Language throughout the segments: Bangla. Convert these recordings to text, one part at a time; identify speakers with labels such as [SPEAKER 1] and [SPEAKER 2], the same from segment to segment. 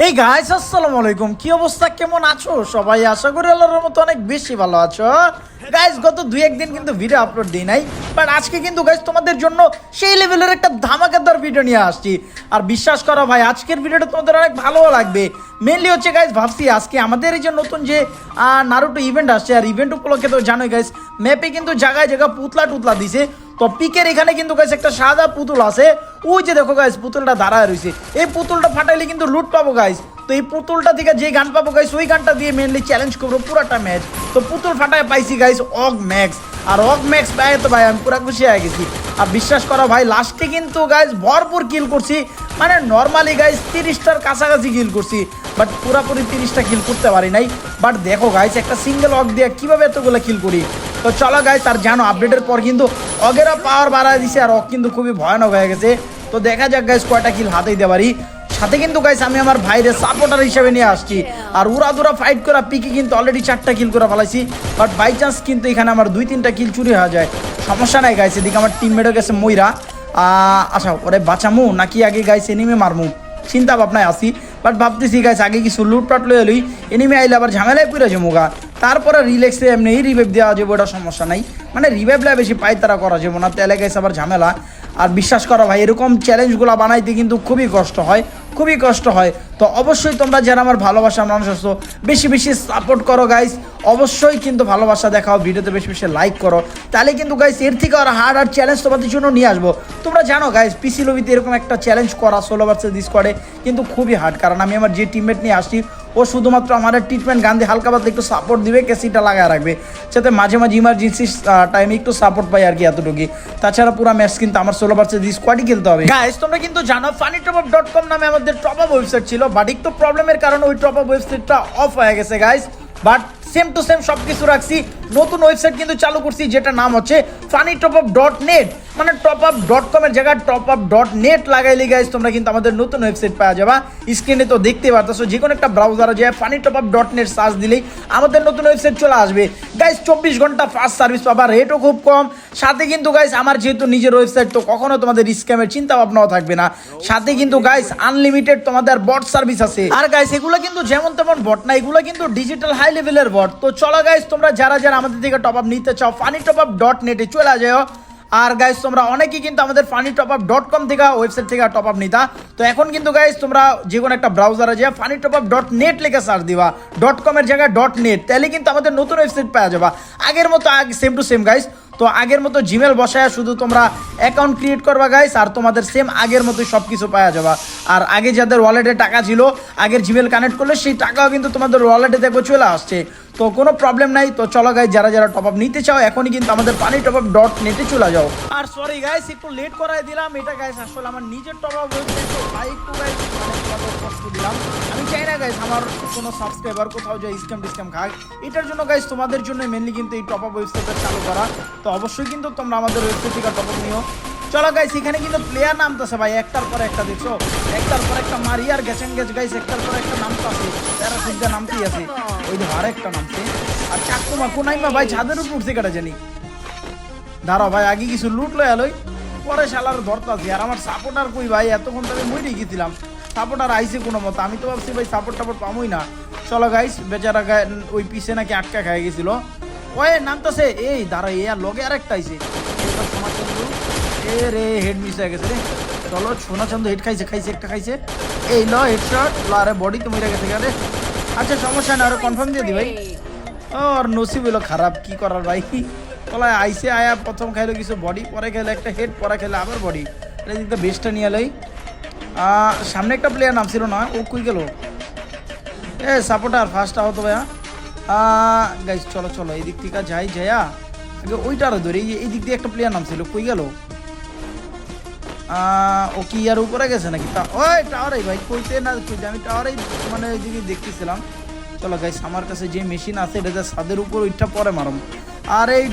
[SPEAKER 1] হেই গাইস আসসালামু আলাইকুম। কি অবস্থা? কেমন আছো? সবাই আশা করি আল্লাহর মতো অনেক বেশি ভালো আছো। গাইস গত দুই একদিন কিন্তু ভিডিও আপলোড দিই নাই বাট আজকে কিন্তু গাইস তোমাদের জন্য সেই লেভেলের একটা ধামাকাদার ভিডিও নিয়ে আসছি। আর বিশ্বাস করো ভাই, আজকের ভিডিওটা তোমাদের অনেক ভালো লাগবে। মেনলি হচ্ছে গাইস ভাবছি আজকে আমাদের এই যে নতুন যে নারুটো ইভেন্ট আসছে, আর ইভেন্ট উপলক্ষে তো জানোই গাইস ম্যাপে কিন্তু জায়গায় জায়গায় পুতলা টুতলা দিছে। তো পিকের এখানে কিন্তু গাছ একটা সাদা পুতুল আছে। ওই যে দেখো গাছ পুতুলটা দাঁড়ায় রয়েছে। এই পুতুলটা ফাটাইলে কিন্তু লুট পাবো গাইস তো এই পুতুলটা থেকে যে গান পাবো গাইস ওই গানটা দিয়ে মেনলি চ্যালেঞ্জ করব পুরাটা ম্যাচ তো পুতুল ফাটায় পাইছি গাইস অগ ম্যাক্স আর অগ ম্যাক্স পাই তো ভাই, আমি পুরা খুশি হয়ে গেছি। আর বিশ্বাস করো ভাই লাস্টে কিন্তু গাইস ভরপুর কিল করছি। মানে নর্মালি গাইস তিরিশটার কাছাকাছি কিল করছি বাট পুরাপুরি তিরিশটা কিল করতে পারি নাই। বাট দেখো গাইস একটা সিঙ্গেল অগ দিয়ে কীভাবে এতগুলো কিল করি? তো চলো গাইস আর জানো আপডেটের পর কিন্তু অগেরা পাওয়ার বাড়ায় দিছে, আর অগ কিন্তু খুবই ভয়ানক হয়ে গেছে। তো দেখা যাক গাইস কয়টা কিল হাতেই দিতে পারি। সাথে কিন্তু গাইস আমি আমার ভাইরে সাপোর্টার হিসেবে নিয়ে আসছি। আর উড়া দুরা ফাইট করা পিকে কিন্তু অলরেডি চারটা কিল করে ফেলাইছি। বাট বাই চান্স কিন্তু এখানে আমার দুই তিনটা কিল চুরি হয়ে যায়। সমস্যা নাই গাইস এদিকে আমার টিম টিমমেটও গেছে ময়রা। আচ্ছা ওরে বাঁচামু? নাকি আগে গাইস এনিমে মারমু? চিন্তা ভাবনায় আসি বাট ভাবতেছি গাইস আগে কিছু লুটপাট লয়ে লই এনিমে আইলে আবার ঝামেলায় পুরে যাব গা তারপরে রিল্যাক্সে এমনি রিভাইভ দেওয়া যাবে ওটা সমস্যা নাই। মানে রিভাইভ লাই বেশি পাই তারা করা যাব না তেলে গাইস আবার ঝামেলা। আর বিশ্বাস করো ভাই এরকম চ্যালেঞ্জগুলো বানাইতে কিন্তু খুবই কষ্ট হয়। খুবই কষ্ট হয়। তো অবশ্যই তোমরা যারা আমার ভালোবাসা মানুষ আসছো বেশি বেশি সাপোর্ট করো গাইস অবশ্যই কিন্তু ভালোবাসা দেখাও, ভিডিওতে বেশি বেশি লাইক করো। তাহলে কিন্তু গাইস এর থেকে আর হার্ড আর চ্যালেঞ্জ তোমাদের জন্য নিয়ে আসব। তোমরা জানো গাইস পিসি লবিতে এরকম একটা চ্যালেঞ্জ করা ষোলো দিস করে কিন্তু খুবই হার্ড কারণ আমি আমার যে টিমমেট নিয়ে আসছি ও শুধুমাত্র আমার ট্রিটমেন্ট গান্ধী হালকা পাতলা একটু সাপোর্ট দিবে, কেসিটা লাগায় রাখবে। যাতে মাঝে মাঝে ইমার্জেন্সি টাইমে একটু সাপোর্ট পাই আর কি এতটুকু তাছাড়া পুরো ম্যাচ কিন্তু আমার ষোলো পার্সেন্ট স্কোয়াডই খেলতে হবে। গাইস তোমরা কিন্তু জানো funny top up dot com নামে আমাদের টপ আপ ওয়েবসাইট ছিল বাট একটু প্রবলেমের কারণে ওই টপ আপ ওয়েবসাইটটা অফ হয়ে গেছে guys but same to same সব কিছু রাখছি। নতুন ওয়েবসাইট কিন্তু চালু করছি যেটা নাম হচ্ছে funny top up dot net মানে টপ আপ ডট কমের জায়গায় টপ আপ ডট নেট লাগাইলে গাইজ তোমরা কিন্তু আমাদের নতুন ওয়েবসাইট পাওয়া যাবা। স্ক্রিনে তো দেখতে পারতেছো যে কোনো একটা ব্রাউজারে যায় funny top up dot net search দিলেই আমাদের নতুন ওয়েবসাইট চলে আসবে। গাইজ চব্বিশ ঘণ্টা ফাস্ট সার্ভিস পাবা রেটও খুব কম। সাথে কিন্তু গাইজ আমার যেহেতু নিজের ওয়েবসাইট তো কখনো তোমাদের স্ক্যামের চিন্তা ভাবনাও থাকবে না। সাথে কিন্তু গাইজ আনলিমিটেড তোমাদের বট সার্ভিস আছে। আর গাইজ এগুলো কিন্তু যেমন তেমন বট না, এগুলো কিন্তু ডিজিটাল হাই লেভেলের বট তো চলো গাইজ তোমরা যারা যারা আমাদের থেকে টপ আপ নিতে চাও ফানি টপ আপ ডট নেটে চলে যাও আর গাইজ তোমরা অনেকেই কিন্তু আমাদের funny top up dot com থেকে ওয়েবসাইট থেকে টপ আপ নিতা। তো এখন কিন্তু গাইজ তোমরা যে কোনো একটা ব্রাউজারে যে funny top up dot net লিখে সার্চ দিবা। ডট কমের জায়গায় ডট নেট তাহলে কিন্তু আমাদের নতুন ওয়েবসাইট পাওয়া যাবা। আগের মতো সেম টু সেম গাইজ তো আগের মতো জিমেল বসায় শুধু তোমরা অ্যাকাউন্ট ক্রিয়েট করবা গাইস আর তোমাদের সেম আগের মতোই সব কিছু পাওয়া যাবা। আর আগে যাদের ওয়ালেটে টাকা ছিল, আগের জিমেল কানেক্ট করলে সেই টাকাও কিন্তু তোমাদের ওয়ালেটে দেখো চলে আসছে। তো কোনো প্রবলেম নাই। তো চলো গাইজ যারা যারা টপ আপ নিতে চাও, এখনই কিন্তু আমাদের পানি টপ আপ ডট নেটে চলে যাও। আর সরি গাইস একটু লেট করাই দিলাম। এটা গাইস আসলে আমার নিজের টপ আপ ওয়েবসাইট তো তাই গাইস কষ্ট দিলাম। আমি চাই না গাইস আমার কোনো সাবস্ক্রাইবার কোথাও যে স্ক্যাম টিস্ক্যাম খায়। এটার জন্য গাইস তোমাদের জন্য মেনলি কিন্তু এই টপ আপ ওয়েবসাইটটা চালু করা। তো অবশ্যই কিন্তু তোমরা আমাদের ওয়েবসাইট থেকে টপ আপ নিও। চলো গাইস এখানে কিন্তু প্লেয়ার নামতেছে ভাই, একটার পর একটা দেখছ? একটার পর একটা মারি আর গেছেন গেছ গাইস একটার পর একটা নামতেছে তারা সিদ্ধা নামতেই আছে। ওই যে আর একটা নামছে। আর চাকুমা কোনাইমা ভাই, ছাদের উপর উঠছে কাটা জানি। দাঁড়াও ভাই, আগে কিছু লুট লয় আলোই পরে শালার ধরতাছি। আর আমার সাপোর্টার কই ভাই? এতক্ষণ তো আমি মরে গেছিলাম সাপোর্টার আইসে কোনো মতো। আমি তো ভাবছি ভাই সাপোর্ট টাপোর্ট পামই না। চলো গাইস বেচারা ওই পিছে নাকি আটকা খাই গেছিল। ওয়ে, নামতাছে। এই দাঁড়া এ আর লগে আর একটা সোনাচন্দ্র এ রে হেড মিস হয়ে গেছে রে। চলো সোনাচন্দ্র হেড খাইছে খাইছে একটা খাইছে। এই ল হেডশট ল আরে বডি তো মরে গেছে আরে আচ্ছা সমস্যা না আরও কনফার্ম দিয়ে দি ভাই। ও, আর নসিব হলো খারাপ কি করার ভাই? কলায় আইসে আয়া প্রথম খাইলো কিছু বডি পরে খেলে একটা হেড পরে খেলে আবার বডি এটা দিকটা বেস্টটা নিয়ে এলোই সামনে একটা প্লেয়ার নামছিল না ও কুই গেল? এ সাপোর্টার ফার্স্ট আহত ভাইয়া গাইজ চলো চলো এই দিক থেকে যাই যাইয়া আগে ওইটা আরও ধরে এই দিক দিয়ে একটা প্লেয়ার নামছিল কই গেল? ও কি আর উপরে গেছে নাকি? ওই টাওয়ারে ভাই, কইতে না কইতে, আমি টাওয়ারেই মানে ওই দিকে দেখতেছিলাম। চলো গাইস আমার কাছে যে মেশিন আছে, এটা যে ছাদের উপর ওইটা পরে মারম। আর এই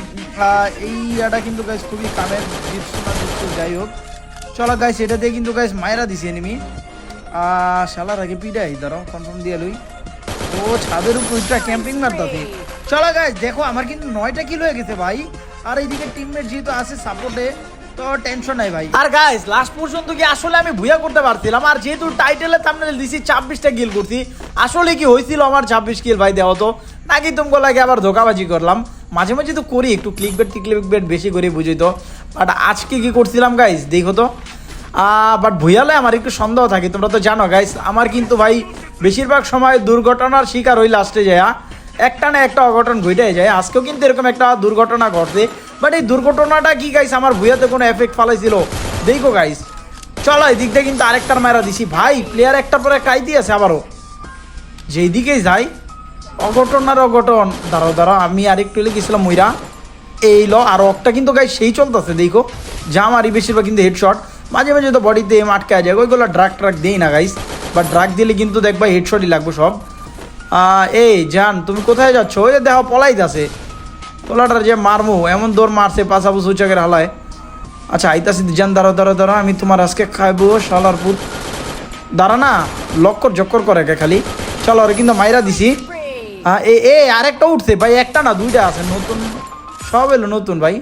[SPEAKER 1] এই ইয়াটা কিন্তু গাইস খুবই কামের জিতছো না জিতছো যাই হোক। চলো গাইস এটা দিয়ে কিন্তু গাইস মায়েরা দিছে এনিমি শালার আগে পিডাই দাঁড়াও কনফার্ম দিয়ে লই। ও ছাদের উপর ওইটা ক্যাম্পিং মারতাছে। চলো গাইস দেখো, আমার কিন্তু নয়টা কিলো হয়ে গেছে ভাই। আর এইদিকে টিমমেট যেহেতু আছে সাপোর্টে তো টেনশন নাই ভাই। আর গাইস লাস্ট পর্যন্ত কি আসলে আমি ভুয়া করতে পারছিলাম? আর যেহেতু টাইটেলে থাম্বনেল দিছি, ছাব্বিশটা কিল করছি, আসলে কি হয়েছিল আমার ছাব্বিশ কিল ভাই দেওয়া তো। নাকি তোমাকে লাগে আবার ধোকাবাজি করলাম? মাঝে মাঝে তো করি, একটু ক্লিক বেট ক্লিক বেট বেশি করে বুঝি তো। বাট আজকে কি করছিলাম গাইস দেখো তো। বাট ভুয়ালে আমার একটু সন্দেহ থাকে, তোমরা তো জানো গাইস আমার কিন্তু ভাই বেশিরভাগ সময় দুর্ঘটনার শিকার হই লাস্টে যায়। একটা না একটা অঘটন ঘটে যায়। আজকেও কিন্তু এরকম একটা দুর্ঘটনা ঘটছে। বাট এই দুর্ঘটনাটা কি গাইস আমার ভুয়াতে কোনো এফেক্ট ফালাইছিল। দেখো গাইস চলো এই দিকটা কিন্তু আরেকটার মায়েরা দিছি। ভাই প্লেয়ার একটা পরে কাই দিয়েছে আবারও। যেই দিকেই যাই অঘটন আর অঘটন। দাঁড়াও দাঁড়াও, আমি আরেকটু এলে গেছিলাম মইরা। এই ল, আর অকটা কিন্তু গাই সেই চলতেছে, দেখো। যা মারি বেশিরভাগ কিন্তু হেডশট মাঝে মাঝে তো বডিতে এম আটকে যায়, ওইগুলো ড্রাগ ট্রাক দেই না গাইস বাট ড্রাগ দিলে কিন্তু দেখবা হেডশটই লাগবে সব। এই, জান, তুমি কোথায় যাচ্ছ? ওই দেখো পলাই আছে পোলাটার যে মারমু, এমন দৌড় মারছে পাশা বুসু চাকের হালায়। আচ্ছা আইতাছি, জান দাঁড়ো দাঁড়ো দাঁড়ো আমি তোমার আজকে খাইবো শালার পুত দাঁড়া না, লক্কর জক্কর করে কে খালি। চলো ওরে কিন্তু মাইরা দিছি। হ্যাঁ এ এ, আরেকটা উঠছে, ভাই, একটা না, দুইটা আছে, নতুন। সব এলো নতুন, ভাই।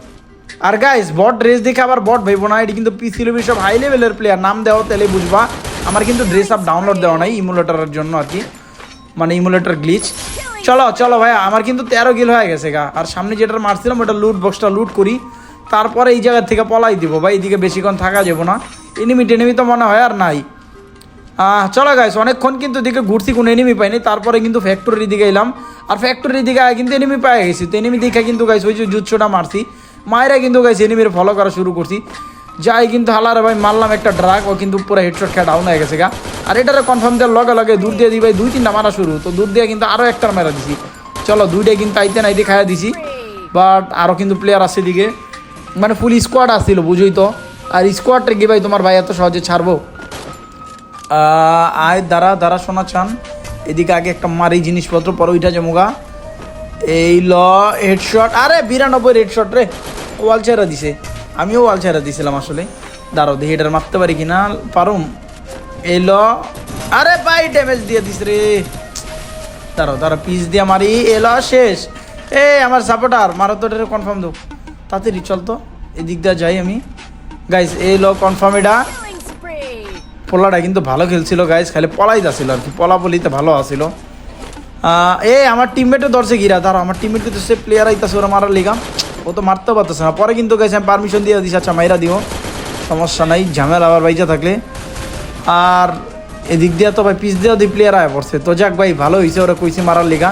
[SPEAKER 1] আর গাইস বট ড্রেস দেখে আবার বট ভাইবো না, এটি কিন্তু পিসি লেভেল সব হাই লেভেলের প্লেয়ার নাম দেওয়া তাহলে বুঝবা। আমার কিন্তু ড্রেস আপ ডাউনলোড দেওয়া নাই ইমুলেটারের জন্য আর কি। মানে ইমুলেটার গ্লিচ চলো চলো ভাই আমার কিন্তু তেরো গিল হয়ে গেছে গা। আর সামনে যেটা মারছিলাম, ওটা লুট বক্সটা লুট করি। তারপরে এই জায়গা থেকে পলাই দিব ভাই, এদিকে বেশিক্ষণ থাকা যাব না। এনিমি টেনিমি তো মনে হয় আর নাই। চলো গাইস অনেকক্ষণ কিন্তু দিকে ঘুরছি, কোনো এনিমি পাইনি। তারপরে কিন্তু ফ্যাক্টরির দিকে এলাম। আর ফ্যাক্টরির দিকে কিন্তু এনিমি পাই গেছি। তো এনিমি দেখে কিন্তু গাইস ওই যে জুৎসটা মারছি। মায়েরা কিন্তু গাইস এনিমির ফলো করা শুরু করছি। যাই কিন্তু হালারে ভাই, মারলাম একটা ড্রাগ ও কিন্তু পুরো হেডশট খেয়ে ডাউন হয়ে গেছে গা। আর এটারে কনফার্ম দেওয়ার লগে লগে দূর দিয়ে দিই ভাই, দুই তিনটা মারা শুরু। তো দূর দিয়ে কিন্তু আরও একটা মারা দিছি। চলো দুইটাই কিন্তু আইতে নাইতে খাইয়া দিছি। বাট আরও কিন্তু প্লেয়ার আছে দিকে মানে ফুল স্কোয়াড আসছিল বুঝই তো। আর স্কোয়াডটা কি ভাই, তোমার ভাই এত সহজে ছাড়বো? আয়, দাঁড়া দাঁড়া শোনা চান। এদিকে আগে একটা মারি জিনিসপত্র, পরে ওইটা জমুগা এই ল হেডশট আরে বিরানব্বই হেডশট রে। ওয়াল ছেড়া দিছে। আমিও ওয়াল ছেড়া দিছিলাম আসলে। দাঁড়াও দেখি এটার মারতে পারি কিনা। পারুম। এই ল আরে ভাই ড্যামেজ দিয়ে দিস রে। দাঁড়াও দাঁড়াও পিস দিয়ে মারি। এলো, শেষ। এ, আমার সাপোর্টার মারো তো এটা কনফার্ম দো তাড়াতাড়ি চল তো। এদিক দিয়ে যাই আমি। গাইস এই লো কনফার্ম এটা। পোলাটা কিন্তু ভালো খেলছিল গাইস খালি পলাই যাচ্ছিল আর কি। পলা পলিতে ভালো আসছিল এ, আমার টিমমেটও ধরছে গিরা। দাঁড়া আমার টিমমেট কিন্তু সে প্লেয়ার আইতাছে, ওরা মারার লিগা। ও তো মারতে পারতেছে না। পরে কিন্তু গেছে আমি পারমিশন দিয়ে দিস আচ্ছা মাইরা দিও। সমস্যা নাই ঝামেলা আবার বাইজা থাকলে। আর এদিক দিয়ে তো ভাই পিস দিয়েও দি প্লেয়ার আয় পড়ছে। তো যাক ভাই ভালো হয়েছে ওরা কইছে মারার লিগা।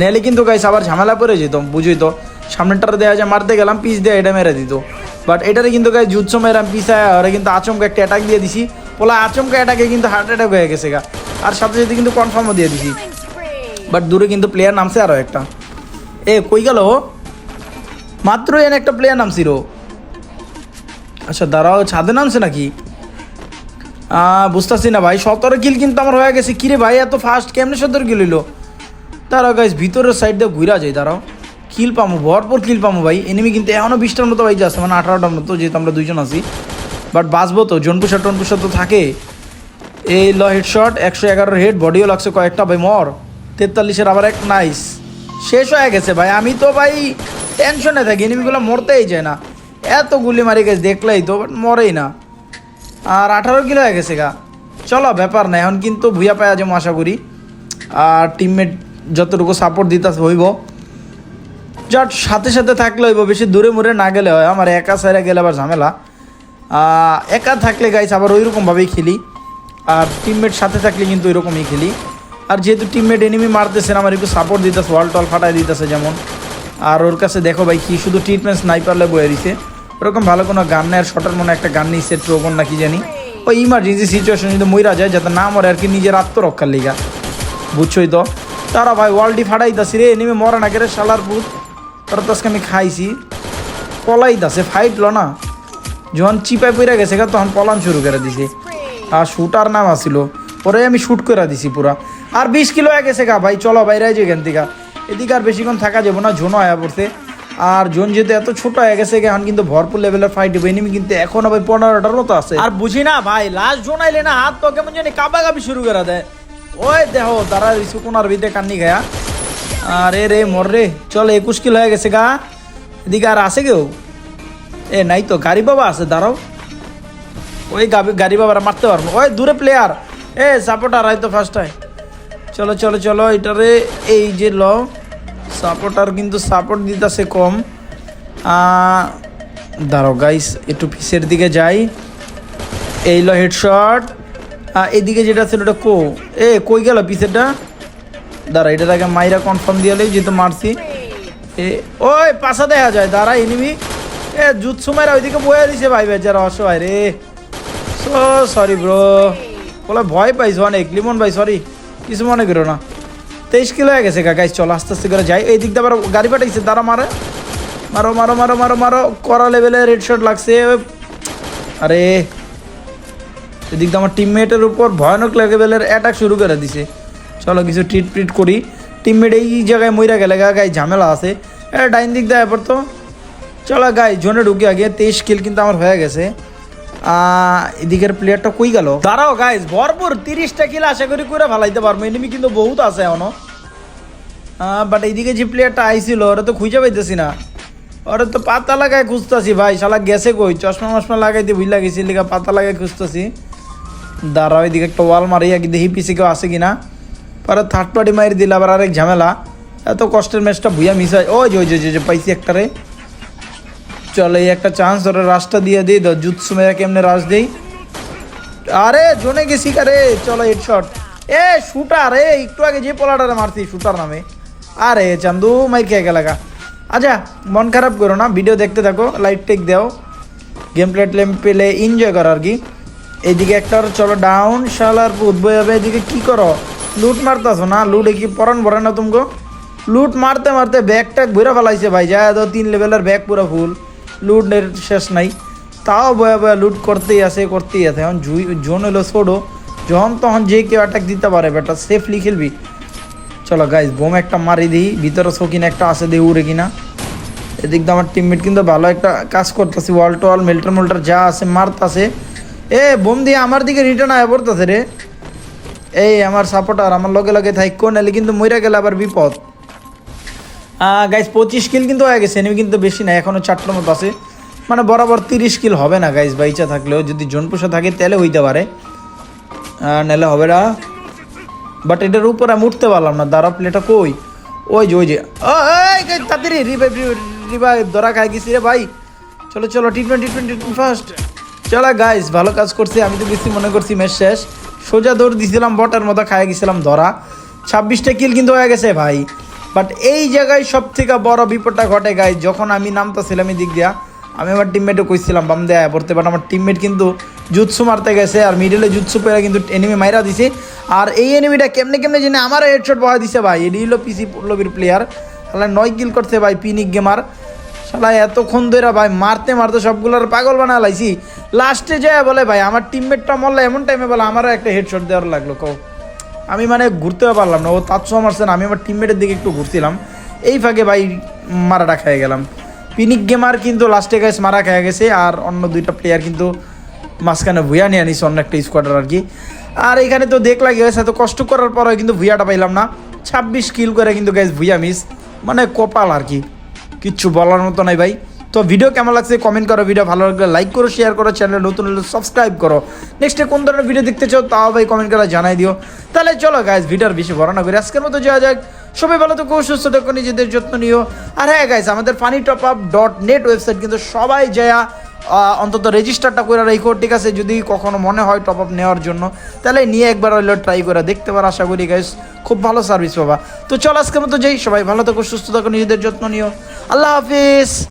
[SPEAKER 1] নেলে কিন্তু গাইস আবার ঝামেলা পড়ে যেত বুঝই তো। সামনেটারে দেওয়া যায় মারতে গেলাম পিস দিয়ে এটা মেরে দিত। বাট এটারে কিন্তু গাই জুৎস মেরাম পিসায় ওরা কিন্তু আচমকা একটা অ্যাটাক দিয়ে দিছি। পোলা আচমকা অ্যাটাকে কিন্তু হার্ট অ্যাটাক হয়ে গেছে গা। আর সাথে সাথে কিন্তু কনফার্মও দিয়ে দিছি। বাট দূরে কিন্তু প্লেয়ার নামছে আরও একটা। এ কই গেল ও? মাত্র এনে একটা প্লেয়ার নামছিল। আচ্ছা দাঁড়াও, ছাদে নামছে নাকি? বুঝতেছি না ভাই, সতেরো কিল কিন্তু আমার হয়ে গেছে। কিরে ভাই, এত ফার্স্ট কেমনে সতেরো কিল হইল? দাঁড়াও গাইস ভিতরের সাইড দিয়ে ঘুরা যায় দাঁড়াও। কিল পামো, ভরপুর কিল পামো ভাই। এনিমি কিন্তু এখনও বিশটার মতো ভাই যাচ্ছে মানে আঠারোটার মতো, যেহেতু আমরা দুইজন আছি। বাট বাঁচবো তো, জনপুষা টনপুষা তো থাকে। এই ল হেড হেডশট একশো এগারোর হেড বডিও লাগছে কয়েকটা, ভাই, মর। তেতাল্লিশের আবার এক নাইস শেষ হয়ে গেছে ভাই, আমি তো ভাই টেনশনে থাকি, এনিমিগুলো মরতেই যায় না। এত গুলি মারি গেছে, দেখলেই তো বাট মরেই না। আর আঠারো কিলো হয়ে গেছে গা। চলো, ব্যাপার না এখন কিন্তু ভুইয়া পাওয়া যাব, আশা করি। আর টিমমেট যতটুকু সাপোর্ট দিতে হইব। যার সাথে সাথে থাকলে হইব, বেশি দূরে মুরে না গেলে হয়, আমার একা সাইডে গেলে আবার ঝামেলা। একা থাকলে গাইস আবার ওই রকমভাবেই খেলি। আর টিমমেট সাথে থাকলে কিন্তু ওইরকমই খেলি। আর যেহেতু টিমমেট এনিমি মারতেছে না, আমার একটু সাপোর্ট দিতেছে ওয়াল টল ফাটাই দিতেছে যেমন। আর ওর কাছে দেখো ভাই কি শুধু ট্রিটমেন্ট স্নাইপারলে বয়ে দিছে। ওরকম ভালো কোনো গান নেই আর শটার মনে একটা গান নিচ্ছে ট্রোবন না কি জানি। ওই ইমার্জেন্সি সিচুয়েশন যদি মইরা যায় যাতে না মরে আর কি নিজের আত্মরক্ষার লিগা। বুঝছোই তো? তারা ভাই ওয়ার্ল্ডই ফাটাইতাছি রে এনিমি মরে না গেলে শালার পুত। তারা তো আজকে আমি খাইছি। পলাইতাছে ফাইট ল না। যখন চিপাই পইরা গেছে গা, তখন পলান শুরু করে দিছে। আর শুটার নাম আসিল পরে আমি শুট করে দিছি পুরা। আর বিশ কিলো হয়ে গেছে গা ভাই চলো বাইরে যে এখান থেকে। এদিকে আর বেশিক্ষণ থাকা যাব না, জোনও আয়া পড়ছে। আর জোন যেহেতু এত ছোট হয়ে গেছে, এখন কিন্তু ভরপুর লেভেলের ফাইট হবে এনিমি কিন্তু এখনও ভাই পনেরোটার মতো আছে। আর বুঝি না ভাই লাস্ট জোন আইলে না হাত তো কেমন জানি কাবা কাবি শুরু করে দেয়। ওই দেখো তারা রিসু কোনার ভিতরে কান্নি গায়া আরে রে, মর রে। চল, একুশ কিলো হয়ে গেছে গা। এদিকে আর আছে কেউ? এ, নাই তো, গাড়ি বাবা আছে, দাঁড়াও। ওই গাড়ি বাবারা মারতে পারব। ওই দূরে প্লেয়ার এ সাপোর্টার হয়তো ফার্স্ট হয় চলো চলো চলো এটারে এই যে ল। সাপোর্টার কিন্তু সাপোর্ট দিতেছে কম। দাঁড়াও গাইস একটু পিসের দিকে যাই। এই ল হেডশট এদিকে যেটা ছিল ওটা কো এ, কই গেল পিসেরটা দাঁড়া, এটার আগে মাইরা কনফার্ম দিয়ে যেহেতু মারছি। এ, ওই, পাশা দেখা যায়, দাঁড়া এনিমি এ জুৎসু মাইরা ওইদিকে বয়ে দিছে ভাই বেচারা অসহায় রে। সরি ব্রো বলে ভয় পাইছো অনেক, লিমন ভাই সরি কিছু মনে করো না। তেইশ কিলো হয়ে গেছে কাকাই চলো, আস্তে আস্তে করে যাই। এই দিক দিয়ে আবার গাড়ি পাঠাইছে দাঁড়া মারে। মারো মারো মারো মারো মারো। করা লেভেলে রেড শট লাগছে। আরে এদিক দিয়ে আমার টিমমেটের উপর ভয়ানক লেভেলের অ্যাটাক শুরু করে দিছে। চলো, কিছু ট্রিট ট্রিট করি। টিমমেট এই জায়গায় মইরা গেলে, গা গায়ে ঝামেলা আছে। এটা ডাইন দিক দেয় এরপর তো চলো গাই জোনে ঢুকে আগে। তেইশ কিল কিন্তু আমার হয়ে গেছে। এদিকের প্লেয়ারটা কই গেল? দাঁড়াও গাইজ ভরপুর তিরিশটা কিল আশা করি করে ভালাইতে পারব। এনিমি কিন্তু বহুত আছে এখনও। বাট এইদিকে যে প্লেয়ারটা আইছিল, ওরা তো খুঁজে পাইতেছি না। ওরা তো পাতা লাগায় খুঁজতেছি ভাই, শালা গেছে কই? চশমা মশমা লাগাইতে ভুল লাগেছি লিগা পাতা লাগায় খুঁজতেছি। দাঁড়াও, এদিকে একটা ওয়াল মারিয়া কি দেখি পিসি কেউ আছে কিনা। পরে থার্ড পার্টি মারি দিলে, আবার আরেক ঝামেলা। এত কষ্টের ম্যাচটা ভুইয়া মিস হয়। ওই যে ওই যে, পাইছি একটা রে। চল একটা চান্স ওরা রাশটা দিয়ে দিই জুৎসু মেয়া কেমনে রাশ দেই। আরে, জোনে গেছি কারে চলো হেডশট এ শুটার এ, একটু আগে যে পোলাটারে মারছি শুটার নামে। আরে, চান্দু মাই খেয়ে গেলাগা আচ্ছা মন খারাপ করো না ভিডিও দেখতে থাকো লাইট টেক দাও। গেম প্লে টেম পেলে এনজয় করো আর কি। এইদিকে একটা চলো ডাউন শালার উদ্বয় হবে এদিকে কি করো? লুট মারতাছো না, লুট কি পরন ভরে না তুমকো? লুট মারতে মারতে ব্যাগ ঘুরে ফেলাইছে ভাই, যা তিন লেভেলের ব্যাগ পুরো ফুল লুটের শেষ নাই। তাও বয়া বয়া লুট করতেই আছে করতেই আছে। এখন জোন হলো ছোটো। যখন তখন যে কেউ অ্যাটাক দিতে পারে, বেটা সেফলি খেলবি। চলো গাইজ বোম একটা মারি দিই। ভিতরে শৌখিন একটা আছে দিই উড়ে কিনা। এদিক দিয়ে আমার টিমমেট কিন্তু ভালো একটা কাজ করতেছে। ওয়াল টোয়াল মেল্টার মেল্টার যা আছে, মারতাছে। এ, বোম দিয়ে আমার দিকে রিটার্ন আয় পড়তেছে রে। এই, আমার সাপোর্টার আমার লগে লগে থাইকো নাহলে কিন্তু মইরা গেলে আবার বিপদ। গাইজ পঁচিশ কিল কিন্তু হয়ে গেছে এনিমি কিন্তু বেশি না এখনও চারটার মতো আছে। মানে বরাবর তিরিশ কিল হবে না গাইজ বাইচা থাকলেও, যদি জোন পোষা থাকে তাহলে হইতে পারে। নাহলে হবে না। বাট এটার উপর আমি উঠতে পারলাম না দাঁড়া প্লেটা কই? ওই যে ওই যে তাড়াতাড়ি রিভাইভ রিভাইভ ধরা খাই গেছি রে ভাই। চলো চলো ট্রিটমেন্ট ট্রিটমেন্ট ট্রিটমেন্ট ফার্স্ট চলো গাইজ ভালো কাজ করছি, আমি তো গেছি, মনে করছি ম্যাচ শেষ। সোজা দৌড় দিছিলাম, বটার মতো খাই গেছিলাম, ধরা। ছাব্বিশটা কিল কিন্তু হয়ে গেছে, ভাই। বাট এই জায়গায় সব থেকে বড় বিপদটা ঘটে গাই যখন আমি নামতেছিলাম এই দিক দিয়া, আমি আমার টিমমেটও কইছিলাম, বাম দেয়া পড়তে বাট আমার টিমমেট কিন্তু জুৎসু মারতে গেছে, আর মিডলে জুৎসু পেয়ে কিন্তু এনিমি মাইরা দিছে। আর এই এনিমিটা কেমনে কেমনে জেনে আমার হেডশট বয়া দিছে, ভাই। এডি হলো পিসি লবির প্লেয়ার তাহলে নয় কিল করছে, ভাই, পিনিক গেমার শালা এতক্ষণ ধরে ভাই, মারতে মারতে সবগুলোর পাগল বানা লাইছি। লাস্টে যায় বলে, ভাই, আমার টিমমেটটা মরলে এমন টাইমে বলে আমারও একটা হেডশট দেওয়ার লাগল, কও। আমি মানে ঘুরতেও পারলাম না। ও তার তাৎসো মারছে না, আমি আমার টিমমেটের দিকে একটু ঘুরছিলাম। এই ফাঁকে ভাই মারাটা খেয়ে গেলাম। পিনিক গেমার কিন্তু লাস্টে গাইস মারা খেয়ে গেছে, আর অন্য দুইটা প্লেয়ার কিন্তু মাঝখানে ভুয়া নিয়ে আনিস অন্য একটা স্কোয়াডার আর কি। আর এখানে তো দেখলা গেছে এত কষ্ট করার পরেও কিন্তু ভুয়াটা পাইলাম না। ছাব্বিশ কিল করে কিন্তু গাইস ভুয়া মিস মানে কপাল আর কি। কিচ্ছু বলার মতো নাই ভাই। তো ভিডিও কেমন লাগছে কমেন্ট করো ভিডিও ভালো লাগলে লাইক করো শেয়ার করো চ্যানেল নতুন হলে সাবস্ক্রাইব করো। নেক্সটে কোন ধরনের ভিডিও দেখতে চাও তাও ভাই কমেন্ট করে জানাই দিও। তাহলে চলো গাইজ ভিডিওর বেশি বড় না করি। আজকের মতো যাওয়া যাক। সবাই ভালো তো সুস্থ থাকো, নিজেদের যত্ন নিও। আর হ্যাঁ গাইজ আমাদের funny top up dot net website কিন্তু সবাই যায় অন্তত রেজিস্টারটা করে রেখো, ঠিক আছে? যদি কখনো মনে হয় টপ আপ নেওয়ার জন্য, তাহলে নিয়ে একবার হইল ট্রাই করে দেখতে পারো, আশা করি গাইজ খুব ভালো সার্ভিস পাবা। তো চল আজকের মতো যাই, সবাই ভালো থাকো, সুস্থ থাকো, নিজেদের যত্ন নিও। আল্লাহ হাফিজ!